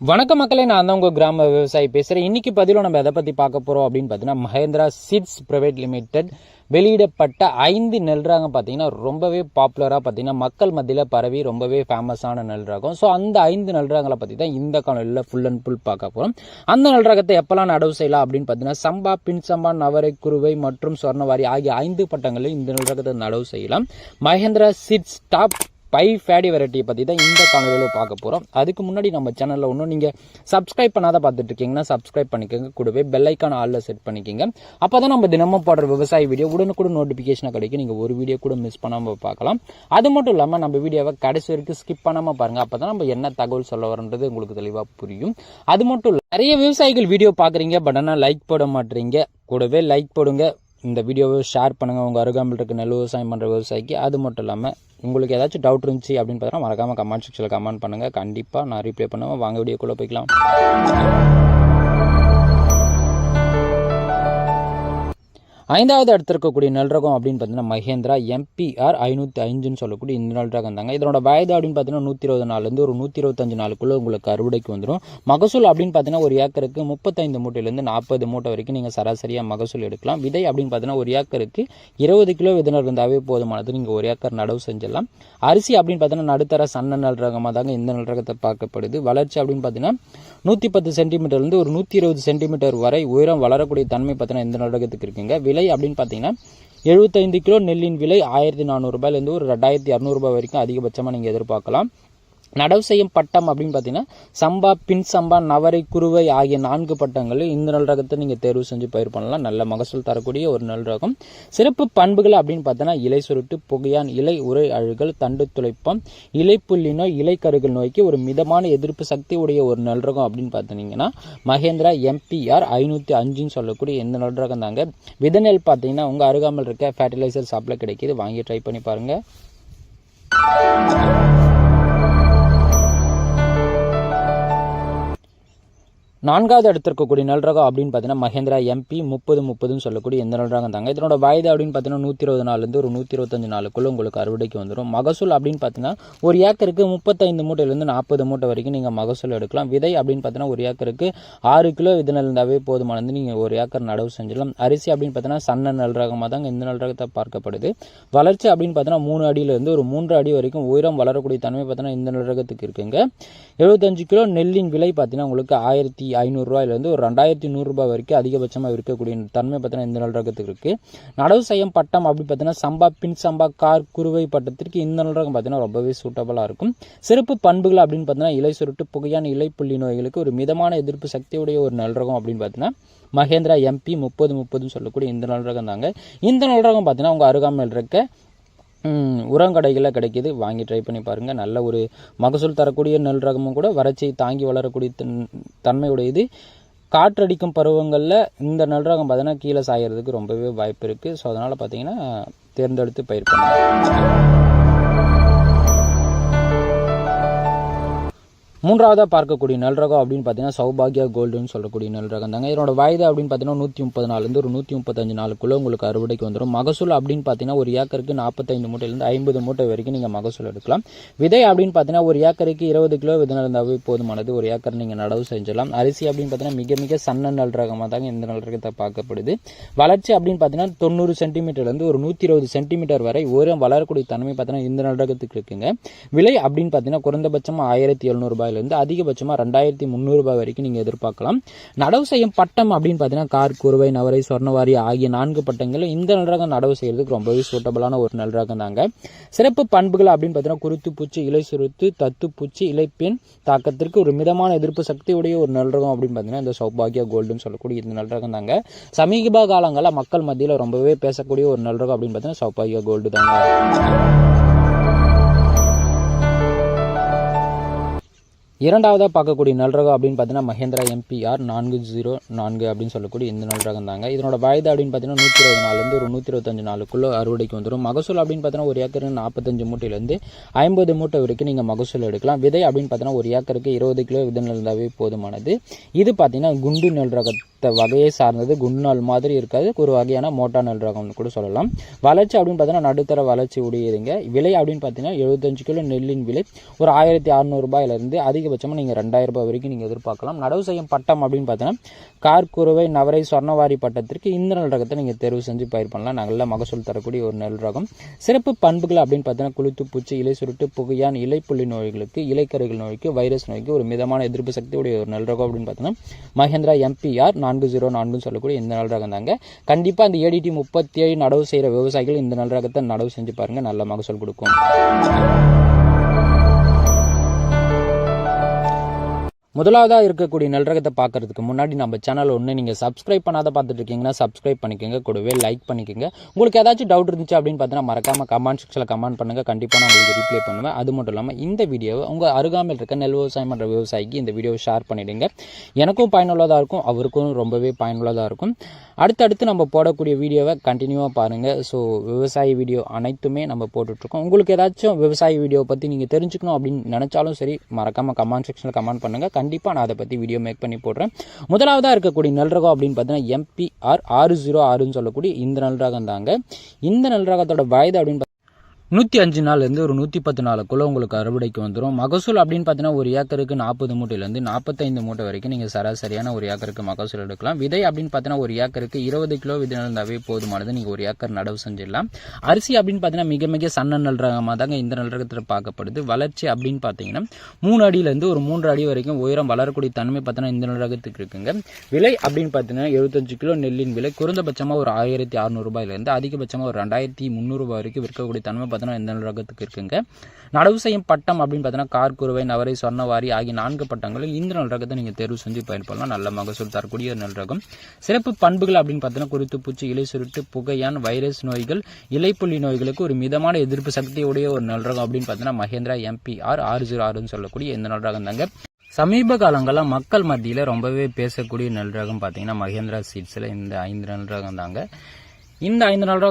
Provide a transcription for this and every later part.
வணக்க மக்களே நான் தான் உங்கள் கிராம விவசாயி பேசுகிறேன் இன்றைக்கி பதிலும் நம்ம எதை பற்றி பார்க்க போகிறோம் அப்படின்னு பார்த்தீங்கன்னா மஹேந்திரா சீட்ஸ் ப்ரைவேட் லிமிடெட் வெளியிடப்பட்ட ஐந்து நெல் ரகம் பார்த்தீங்கன்னா ரொம்பவே பாப்புலராக பார்த்தீங்கன்னா மக்கள் மத்தியில் பரவி ரொம்பவே ஃபேமஸான நெல் ரகம் ஸோ அந்த ஐந்து நெல் ரகங்களை பற்றி தான் இந்த காலையில் ஃபுல் அண்ட் ஃபுல் பார்க்க போகிறோம் அந்த நெல் ரகத்தை எப்போல்லாம் நடவு செய்யலாம் அப்படின்னு பார்த்தீங்கன்னா சம்பா பின் சம்பா நவரை குருவை மற்றும் சொர்ணவாரி ஆகிய ஐந்து பட்டங்களில் இந்த நெல் ரகத்தை நடவு செய்யலாம். Mahindra seeds top by paddy வெரைட்டியை பற்றி தான் இந்த காணொலியில் பார்க்க போகிறோம் அதுக்கு முன்னாடி நம்ம சேனலில் ஒன்றும் நீங்கள் சப்ஸ்கிரைப் பண்ணாத பார்த்துட்டு இருக்கீங்கன்னா சப்ஸ்கிரைப் பண்ணிக்கோங்க. கூடவே பெல்லைக்கான ஆளில் செட் பண்ணிக்கோங்க. அப்போ தான் நம்ம தினமும் போடுற விவசாய வீடியோ உடனுக்குடன் நோட்டிஃபிகேஷனாக கிடைக்கும். நீங்கள் ஒரு வீடியோ கூட மிஸ் பண்ணாமல் பார்க்கலாம். அது மட்டும் இல்லாமல் நம்ம வீடியோவை கடைசி வரைக்கும் ஸ்கிப் பண்ணாமல் பாருங்கள் அப்போ தான் நம்ம என்ன தகவல் சொல்ல வரன்றது உங்களுக்கு தெளிவாக புரியும். அது மட்டும் இல்லை நிறைய விவசாயிகள் வீடியோ பார்க்குறீங்க பட் ஆனால் லைக் போட மாட்டீங்க. கூடவே லைக் போடுங்க. இந்த வீடியோவை ஷேர் பண்ணுங்கள் உங்கள் அருகாமல் இருக்க நெல் விவசாயம் பண்ணுற விவசாயிக்கு. அது மட்டும் இல்லாமல் உங்களுக்கு ஏதாச்சும் டவுட் இருந்துச்சு அப்படின்னு பார்த்தா மறக்காமல் கமெண்ட் செக்ஷனில் கமெண்ட் பண்ணுங்கள் கண்டிப்பாக நான் ரீப்ளே பண்ணுவேன். வாங்க வீடியோக்குள்ளே போய்க்கலாம். ஐந்தாவது இடத்துல இருக்கக்கூடிய நல்ரகம் அப்படின்னு பார்த்தீங்கன்னா மகேந்திரா எம்பிஆர் ஐநூற்றி அஞ்சுன்னு சொல்லக்கூடிய இந்த நல்ரகம் தாங்க. இதனோட வயது அப்படின்னு பார்த்தீங்கன்னா நூற்றி இருபது நாலுலேருந்து ஒரு நூற்றி இருபத்தஞ்சு நாளுக்குள்ளே உங்களுக்கு அறுவடைக்கு வந்துடும் மகசூல் அப்படின்னு பார்த்தீங்கன்னா ஒரு ஏக்கருக்கு முப்பத்தைந்து மூட்டையிலேருந்து நாற்பது மூட்டை வரைக்கும் நீங்கள் சராசரியாக மகசூல் எடுக்கலாம். விதை அப்படின்னு பார்த்தீங்கன்னா ஒரு ஏக்கருக்கு இருபது கிலோ விதனர் இருந்தாவே போதுமானது. நீங்கள் ஒரு ஏக்கர் நடவு செஞ்சிடலாம். அரிசி அப்படின்னு பார்த்தீங்கன்னா நடுத்தர சன்ன நல் ரகமாக தாங்க இந்த நல்ரகத்தை பார்க்கப்படுது. வளர்ச்சி அப்படின்னு பார்த்தீங்கன்னா நூற்றி பத்து சென்டிமீட்டர்லேருந்து ஒரு நூற்றி இருபது சென்டிமீட்டர் வரை உயரம் வளரக்கூடிய தன்மை பார்த்தீங்கன்னா இந்த நெல் ரகத்துக்கு இருக்குங்க. விலை அப்படின்னு பார்த்தீங்கன்னா எழுபத்தைந்து கிலோ நெல்லின் விலை ஆயிரத்தி நானூறுபாயிலேருந்து ஒரு ரெண்டாயிரத்தி இரநூறுபா வரைக்கும் அதிகபட்சமாக நீங்கள் எதிர்பார்க்கலாம். நடவு செய்யும் பட்டம் அப்படின்னு பார்த்தீங்கன்னா சம்பா பின் சம்பா நவரை குருவை ஆகிய நான்கு பட்டங்களில் இந்த நல் ரகத்தை நீங்கள் தேர்வு செஞ்சு பயிர் பண்ணலாம். நல்ல மகசூல் தரக்கூடிய ஒரு நல் ரகம். சிறப்பு பண்புகள் அப்படின்னு பார்த்தோன்னா இலை சுருட்டு புகையான் இலை உரை அழுகல் தண்டு துளைப்பம் இலை புள்ளி நோய் இலை கருகல் நோய்க்கு ஒரு மிதமான எதிர்ப்பு சக்தி உடைய ஒரு நல் ரகம் அப்படின்னு பார்த்தீங்கன்னா மகேந்திரா எம்பிஆர் ஐநூற்றி அஞ்சுன்னு சொல்லக்கூடிய இந்த நல் ரகம் தாங்க. விதநெல் பார்த்தீங்கன்னா உங்கள் அருகாமல் இருக்க ஃபர்டிலைசர் ஷாப்பில் கிடைக்கிது. வாங்கி ட்ரை பண்ணி பாருங்கள் நான்காவது இடத்திற்கக்கூடிய நெல் ரகம் அப்படின்னு பார்த்தீங்கன்னா மகேந்திரா எம்பி முப்பது முப்பதுன்னு சொல்லக்கூடிய இந்த நல்ரகம் தாங்க. இதனோட வயது அப்படின்னு பார்த்தீங்கன்னா நூற்றி இருபது நாள்லேருந்து ஒரு நூற்றி இருபத்தஞ்சு நாளுக்குள்ளே உங்களுக்கு அறுவடைக்கு வந்துடும் மகசூல் அப்படின்னு பார்த்தீங்கன்னா ஒரு ஏக்கருக்கு முப்பத்தைந்து மூட்டையிலேருந்து நாற்பது மூட்டை வரைக்கும் நீங்கள் மகசூல் எடுக்கலாம். விதை அப்படின்னு பார்த்தீங்கன்னா ஒரு ஏக்கருக்கு ஆறு கிலோ இது இருந்தாவே போதுமானது. நீங்கள் ஒரு ஏக்கர் நடவு செஞ்சிடலாம். அரிசி அப்படின்னு பார்த்தீங்கன்னா சன்ன நல்ரகமாக தாங்க இந்த நல்ரகத்தை பார்க்கப்படுது. வளர்ச்சி அப்படின்னு பார்த்தீங்கன்னா மூணு அடியிலேருந்து ஒரு மூன்று அடி வரைக்கும் உயரம் வளரக்கூடிய தன்மை பார்த்தீங்கன்னா இந்த நல்ரகத்துக்கு இருக்குங்க. எழுபத்தஞ்சு கிலோ நெல்லின் விலை பார்த்தீங்கன்னா உங்களுக்கு ஆயிரத்தி ஐநூறுரூவாயிலேருந்து ஒரு ரெண்டாயிரத்தி நூறுரூபா வரைக்கும் அதிகபட்சமாக இருக்கக்கூடிய தன்மை பார்த்தீங்கன்னா இந்த நெல் ரகத்துக்கு இருக்குது நடவு செய்யும் பட்டம் அப்படி பார்த்தீங்கன்னா சம்பா பின் சம்பா கார் குருவை பட்டத்திற்கு இந்த நெல் ரகம் பார்த்தீங்கன்னா ரொம்பவே சூட்டபுளாக இருக்கும். சிறப்பு பண்புகள் அப்படின்னு பார்த்தீங்கன்னா இலை சுருட்டு புகையான இலை புள்ளி நோய்களுக்கு ஒரு மிதமான எதிர்ப்பு சக்தியுடைய ஒரு நெல் ரகம் அப்படின்னு பார்த்தீங்கன்னா மகேந்திரா எம்பி முப்பது முப்பதுன்னு சொல்லக்கூடிய இந்த நெல் ரகம் தாங்க. இந்த நெல் ரகம் பார்த்தீங்கன்னா உங்கள் அருகாமையில் இருக்க உரங்கடைகளில் கிடைக்கிது. வாங்கி ட்ரை பண்ணி பாருங்கள் நல்ல ஒரு மகசூல் தரக்கூடிய நெல் ரகமும் கூட வறட்சியை தாங்கி வளரக்கூடிய தன் தன்மையுடையது. காற்றடிக்கும் பருவங்களில் இந்த நெல் ரகம் பார்த்தீங்கன்னா கீழே சாயறதுக்கு ரொம்பவே வாய்ப்பு இருக்குது ஸோ அதனால் பார்த்தீங்கன்னா தேர்ந்தெடுத்து பயிர் பண்ணுங்கள் மூன்றாவதாக பார்க்கக்கூடிய நெல் ரகம் அப்படின்னு பார்த்தீங்கன்னா சௌபாகியா கோல்டுன்னு சொல்லக்கூடிய நெல் ரகம் தாங்க. இதனோட வயது அப்படின்னு பார்த்தீங்கன்னா நூற்றி முப்பது நாலுலேருந்து ஒரு நூற்றி முப்பத்தஞ்சு நாளுக்குள்ளே உங்களுக்கு அறுவடைக்கு வந்துடும் மகசூல் அப்படின்னு பார்த்தீங்கன்னா ஒரு ஏக்கருக்கு நாற்பத்தைந்து மூட்டையிலேருந்து ஐம்பது மூட்டை வரைக்கும் நீங்கள் மகசூல் எடுக்கலாம். விதை அப்படின்னு பார்த்தீங்கன்னா ஒரு ஏக்கருக்கு இருபது கிலோ விதை இருந்தாவே போதுமானது. ஒரு ஏக்கர் நீங்கள் நடவு செஞ்சிடலாம் அரிசி அப்படின்னு பார்த்தீங்கன்னா மிக மிக சன்ன நல்ரகமாக தாங்க இந்த நல்ரகத்தை பார்க்கப்படுது. வளர்ச்சி அப்படின்னு பார்த்தீங்கன்னா தொண்ணூறு சென்டிமீட்டர்லேருந்து ஒரு நூற்றி இருபது சென்டிமீட்டர் வரை உயரம் வளரக்கூடிய தன்மை பார்த்தீங்கன்னா இந்த நல்ரகத்துக்கு இருக்குங்க. விலை அப்படின்னு பார்த்தீங்கன்னா குறைந்தபட்சமாக ஆயிரத்தி எழுநூறுபாய் ரூபாயிலிருந்து அதிகபட்சமாக ரெண்டாயிரத்தி முந்நூறுபாய் வரைக்கும் நீங்கள் எதிர்பார்க்கலாம். நடவு செய்யும் பட்டம் அப்படின்னு பார்த்தீங்கன்னா கார் குருவை நவரை சொர்ணவாரி ஆகிய நான்கு பட்டங்களும் இந்த நெல் ரகம் நடவு செய்யறதுக்கு ரொம்பவே சூட்டபிளான ஒரு நெல் ரகம் தாங்க. சிறப்பு பண்புகள் அப்படின்னு பார்த்தீங்கன்னா குருத்து பூச்சி இலை சுருத்து தத்து பூச்சி இலைப்பெண் தாக்கத்திற்கு ஒரு மிதமான எதிர்ப்பு சக்தியுடைய ஒரு நெல் ரகம் அப்படின்னு பார்த்தீங்கன்னா இந்த சௌபாகியா கோல்டுன்னு சொல்லக்கூடிய இந்த நெல் ரகம் தாங்க. சமீப காலங்களில் மக்கள் மத்தியில் ரொம்பவே பேசக்கூடிய ஒரு நெல் ரகம் அப்படின்னு பார்த்தீங்கன்னா சௌபாகியா கோல்டு தாங்க. இரண்டாவதாக பார்க்கக்கூடிய நல்ரகம் அப்படின்னு பார்த்தீங்கன்னா மஹேந்திரா எம்பிஆர் நான்கு ஜீரோ நான்கு அப்படின்னு சொல்லக்கூடிய இந்த நல்ரகம் தாங்க. இதனோட வயது அப்படின்னு பார்த்தீங்கன்னா நூற்றி இருபது நாள்லேருந்து ஒரு நூற்றி இருபத்தஞ்சு நாளுக்குள்ளே அறுவடைக்கு வந்துடும் மகசூல் அப்படின்னு பார்த்தீங்கன்னா ஒரு ஏக்கருக்கு நாற்பத்தஞ்சு மூட்டையிலேருந்து ஐம்பது மூட்டை வரைக்கும் நீங்கள் மகசூல் எடுக்கலாம். விதை அப்படின்னு பார்த்தீங்கன்னா ஒரு ஏக்கருக்கு இருபது கிலோ விதை நெல் போதுமானது. இது பார்த்தீங்கன்னா குண்டு நெல் ரகத்தை வகையை சார்ந்தது. குண்டு நெல் மாதிரி இருக்காது. ஒரு வகையான மோட்டா நெல் ரகம்னு கூட சொல்லலாம். வளர்ச்சி அப்படின்னு பார்த்தீங்கன்னா நடுத்தர வளர்ச்சி உடையதுங்க. விலை அப்படின்னு பார்த்தீங்கன்னா எழுபத்தஞ்சு கிலோ நெல்லின் விலை ஒரு ஆயிரத்தி அறநூறுபாயிலிருந்து அதிக அதிகபட்சமாக நீங்கள் ரெண்டாயிரம் ரூபாய் வரைக்கும் நீங்கள் எதிர்பார்க்கலாம். நடவு செய்யும் பட்டம் அப்படின்னு பார்த்தீங்கன்னா கார்குருவை நவரை சொர்ணவாரி பட்டத்திற்கு இந்த நெல் ரகத்தை நீங்கள் தேர்வு செஞ்சு பயிர் பண்ணலாம். நல்ல மகசூல் தரக்கூடிய ஒரு நெல் ரகம். சிறப்பு பண்புகள் அப்படின்னு பார்த்தீங்கன்னா குளுத்து பூச்சி இலை சுருட்டு புகையான் இலைப்புள்ளி நோய்களுக்கு இலைக்கருகள் நோய்க்கு வைரஸ் நோய்க்கு ஒரு மிதமான எதிர்ப்பு சக்தியுடைய ஒரு நெல் ரகம் அப்படின்னு பார்த்தீங்கன்னா மகேந்திரா எம்பிஆர் நான்கு ஜீரோ நான்குன்னு சொல்லக்கூடிய இந்த நெல் ரகம் தாங்க. கண்டிப்பாக இந்த ஏடிடி முப்பத்தி ஏழு நடவு செய்கிற விவசாயிகள் இந்த நெல் ரகத்தை நடவு செஞ்சு பாருங்கள் நல்ல மகசூல் கொடுக்கும். முதலாவதாக இருக்கக்கூடிய நல்லரகத்தை பார்க்குறதுக்கு பார்க்கறதுக்கு முன்னாடி நம்ம சேனல் ஒன்று நீங்கள் சப்ஸ்கிரைப் பண்ணாத பார்த்துட்டு இருக்கீங்கன்னா சப்ஸ்கிரைப் பண்ணிக்கோங்க. கூடவே லைக் பண்ணிக்கோங்க. உங்களுக்கு ஏதாச்சும் டவுட் இருந்துச்சு அப்படின்னு பார்த்தீங்கன்னா மறக்காம கமெண்ட் செக்ஷனில் கமெண்ட் பண்ணுங்கள் கண்டிப்பாக நான் உங்களுக்கு ரிப்ளை பண்ணுவேன். அது மட்டும் இல்லாமல் இந்த வீடியோவை உங்கள் அருகாமையில் இருக்க நெல் விவசாயம் பண்ணுற விவசாயிக்கு இந்த வீடியோவை ஷேர் பண்ணிவிடுங்க எனக்கும் பயனுள்ளதாக இருக்கும். அவருக்கும் ரொம்பவே பயனுள்ளதாக இருக்கும். அடுத்தடுத்து நம்ம போடக்கூடிய வீடியோவை கண்டினியூவாக பாருங்கள் ஸோ விவசாய வீடியோ அனைத்துமே நம்ம போட்டுட்ருக்கோம். உங்களுக்கு ஏதாச்சும் விவசாய வீடியோ பற்றி நீங்கள் தெரிஞ்சுக்கணும் அப்படின்னு நினச்சாலும் சரி மறக்காமல் கமெண்ட் செக்ஷனில் கமெண்ட் பண்ணுங்கள் கண்டிப்பாக நான் அதை பற்றி வீடியோ மேக் பண்ணி போடுறேன். முதலாவதாக இருக்கக்கூடிய நெல் ரகம் அப்படின்னு பார்த்தீங்கன்னா எம்பிஆர் ஆறு ஜீரோ ஆறுன்னு சொல்லக்கூடிய இந்த நெல் ரகம் தாங்க இந்த நெல் ரகத்தோட வயது அப்படின்னு நூற்றி அஞ்சு நாள்லேருந்து ஒரு நூற்றி பத்து நாளுக்குள்ளே உங்களுக்கு அறுவடைக்கு வந்துடும் மகசூல் அப்படின்னு பார்த்தீங்கன்னா ஒரு ஏக்கருக்கு நாற்பது மூட்டையிலேருந்து நாற்பத்தைந்து மூட்டை வரைக்கும் நீங்கள் சராசரியான ஒரு ஏக்கருக்கு மகசூல் எடுக்கலாம். விதை அப்படின்னு பார்த்தீங்கன்னா ஒரு ஏக்கருக்கு இருபது கிலோ விதை நடந்தாவே போதுமானது. நீங்கள் ஒரு ஏக்கர் நடவு செஞ்சிடலாம். அரிசி அப்படின்னு பார்த்தீங்கன்னா மிக மிக சன்ன நெல் தாங்க இந்த நல்ரகத்தில் பார்க்கப்படுது. வளர்ச்சி அப்படின்னு பார்த்தீங்கன்னா மூணு அடியிலேருந்து ஒரு மூன்று அடி வரைக்கும் உயரம் வளரக்கூடிய தன்மை பார்த்தீங்கன்னா இந்த நல்ரகத்துக்கு இருக்குங்க. விலை அப்படின்னு பார்த்தீங்கன்னா எழுபத்தஞ்சு கிலோ நெல்லின் விலை குறைந்தபட்சமாக ஒரு ஆயிரத்தி அறுநூறுபாயிலேருந்து அதிகபட்சமாக ஒரு ரெண்டாயிரத்தி முந்நூறுபா வரைக்கும் விற்கக்கூடிய தன்மை பார்த்தீங்கன்னா இந்த ரகத்துக்கு இருக்குங்க. நடவு செய்யும் பட்டம் அப்படின்னு பார்த்தீங்கன்னா கார்குருவை நவரை சொன்னவாரி ஆகிய நான்கு பட்டங்களும் இந்த நல் ரகத்தை நீங்கள் தேர்வு செஞ்சு பயன்படலாம். நல்ல மகசூல் தரக்கூடிய ஒரு நெல் ரகம். சிறப்பு பண்புகள் அப்படின்னு பார்த்தீங்கன்னா குருத்து பூச்சி இலை சுருட்டு புகையான் வைரஸ் நோய்கள் இலைப்புள்ளி நோய்களுக்கு ஒரு மிதமான எதிர்ப்பு சக்தியுடைய ஒரு நல் ரகம் அப்படின்னு பார்த்தீங்கன்னா மகேந்திரா எம்பிஆர் ஆறு ஜீரோ ஆறுன்னு சொல்லக்கூடிய இந்த நல் ரகம் தாங்க. சமீப காலங்களில் மக்கள் மத்தியில் ரொம்பவே பேசக்கூடிய நெல் ரகம் பார்த்தீங்கன்னா மகேந்திரா சீட்ஸில் இந்த ஐந்து நெல் ரகம் தாங்க. இந்த ஐந்து நாள்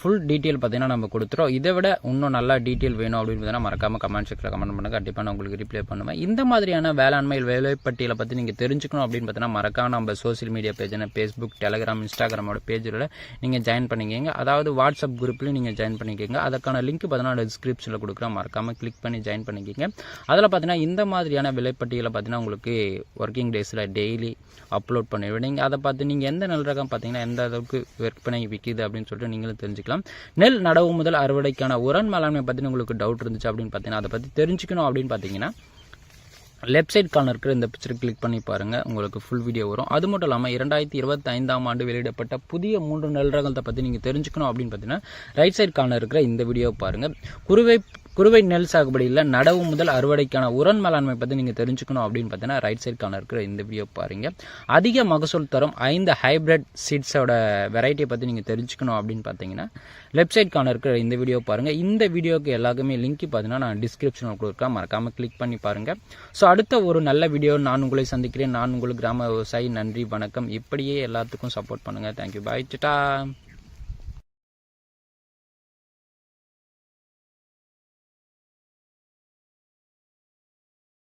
ஃபுல் டீட்டெயில் பார்த்தீங்கன்னா நம்ம கொடுத்துறோம். இதை விட இன்னும் நல்லா டீட்டெயில் வேணும் அப்படின்னு பார்த்தீங்கன்னா மறக்காம கமெண்ட் செக்ஷனில் கமெண்ட் பண்ணுங்க. கண்டிப்பாக நான் உங்களுக்கு ரிப்ளை பண்ணுவேன். இந்த மாதிரியான வேளாண்மை வேலைப்பட்டியலை பற்றி நீங்கள் தெரிஞ்சுக்கணும் அப்படின்னு பார்த்தீங்கன்னா மறக்காம நம்ம சோசியல் மீடியா பேஜ்னா ஃபேஸ்புக் டெலகிராம் இன்ஸ்டாகிராமோட பேஜில் நீங்கள் ஜாயின் பண்ணிக்கிங்க. அதாவது வாட்ஸ்அப் குரூப்லையும் நீங்கள் ஜாயின் பண்ணிக்கோங்க. அதுக்கான லிங்க் பார்த்தீங்கன்னா டிஸ்கிரிப்ஷனில் கொடுக்குறேன். மறக்காம கிளிக் பண்ணி ஜாயின் பண்ணிக்கோங்க. அதில் பார்த்தீங்கன்னா இந்த மாதிரியான விலைப்பட்டியலை பார்த்தீங்கன்னா உங்களுக்கு ஒர்க்கிங் டேஸில் டெய்லி அப்லோட் பண்ணிடுவேன். நீங்கள் அதை பார்த்து நீங்கள் எந்த நல்ல ரகம் பார்த்தீங்கன்னா எந்த அளவுக்கு விற்பனை விற்கிது அப்படின்னு சொல்லிட்டு நீங்களும் தெரிஞ்சுக்கலாம். நெல் நடவு முதல் அறுவடைக்கான உரன் மேலாண்மை பற்றி உங்களுக்கு டவுட் இருந்துச்சு அப்படின்னு பார்த்தீங்கன்னா அதை பற்றி தெரிஞ்சுக்கணும் அப்படின்னு பார்த்தீங்கன்னா லெஃப்ட் சைட் கார்னர் இருக்கிற இந்த பிக்சர் கிளிக் பண்ணி பாருங்கள் உங்களுக்கு ஃபுல் வீடியோ வரும். அது மட்டும் இல்லாமல் இரண்டாயிரத்தி இருபத்தி ஐந்தாம் ஆண்டு வெளியிடப்பட்ட புதிய மூன்று நெல் ரகத்தை பற்றி நீங்கள் தெரிஞ்சுக்கணும் அப்படின்னு பார்த்தீங்கன்னா ரைட் சைட் கார்னர் இருக்கிற இந்த வீடியோ பாருங்கள் குருவை குறுவை நெல் சாகுபடியில் நடவு முதல் அறுவடைக்கான உரன் மேலாண்மை பற்றி நீங்கள் தெரிஞ்சுக்கணும் அப்படின்னு பார்த்தீங்கன்னா ரைட் சைட் கார்னர் இருக்கிற இந்த வீடியோ பாருங்கள் அதிக மகசூல் தரும் ஐந்து ஹைபிரிட் சீட்ஸோட வெரைட்டியை பற்றி நீங்கள் தெரிஞ்சுக்கணும் அப்படின்னு பார்த்தீங்கன்னா லெஃப்ட் சைட் கார்னர் இருக்கிற இந்த வீடியோ பாருங்கள் இந்த வீடியோக்கு எல்லாருக்குமே லிங்க் பார்த்தீங்கன்னா நான் டிஸ்கிரிப்ஷனில் கொடுக்குறேன் மறக்காமல் கிளிக் பண்ணி பாருங்கள் ஸோ அடுத்த ஒரு நல்ல வீடியோ நான் உங்களை சந்திக்கிறேன். நான் உங்களுக்கு கிராம விவசாயி. நன்றி வணக்கம். இப்படியே எல்லாத்துக்கும் சப்போர்ட் பண்ணுங்கள் தேங்க்யூ பாய் சிட்டா